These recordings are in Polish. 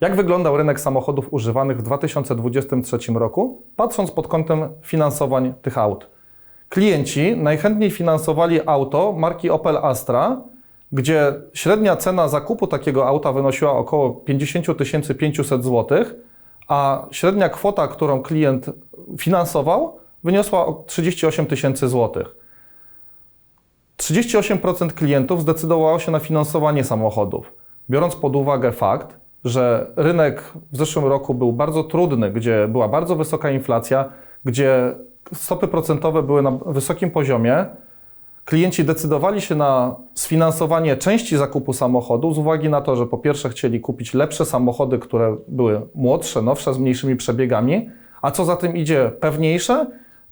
Jak wyglądał rynek samochodów używanych w 2023 roku, patrząc pod kątem finansowań tych aut? Klienci najchętniej finansowali auto marki Opel Astra, gdzie średnia cena zakupu takiego auta wynosiła około 50 500 zł, a średnia kwota, którą klient finansował, wyniosła o 38 tysięcy złotych. 38% klientów zdecydowało się na finansowanie samochodów, biorąc pod uwagę fakt, że rynek w zeszłym roku był bardzo trudny, gdzie była bardzo wysoka inflacja, gdzie stopy procentowe były na wysokim poziomie. Klienci decydowali się na sfinansowanie części zakupu samochodu z uwagi na to, że po pierwsze chcieli kupić lepsze samochody, które były młodsze, nowsze, z mniejszymi przebiegami, a co za tym idzie, pewniejsze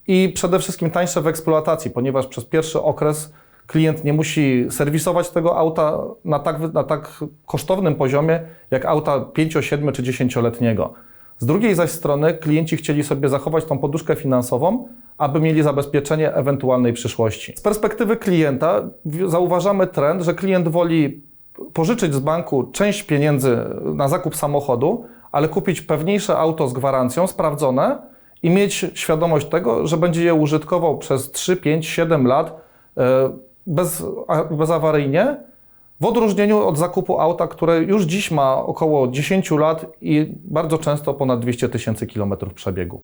i przede wszystkim tańsze w eksploatacji, ponieważ przez pierwszy okres klient nie musi serwisować tego auta na tak, na tak kosztownym poziomie jak auta 5, 7 czy 10-letniego. Z drugiej zaś strony klienci chcieli sobie zachować tą poduszkę finansową, aby mieli zabezpieczenie ewentualnej przyszłości. Z perspektywy klienta zauważamy trend, że klient woli pożyczyć z banku część pieniędzy na zakup samochodu, ale kupić pewniejsze auto z gwarancją, sprawdzone i mieć świadomość tego, że będzie je użytkował przez 3, 5, 7 lat e, bez, bezawaryjnie, w odróżnieniu od zakupu auta, które już dziś ma około 10 lat i bardzo często ponad 200 tysięcy kilometrów przebiegu.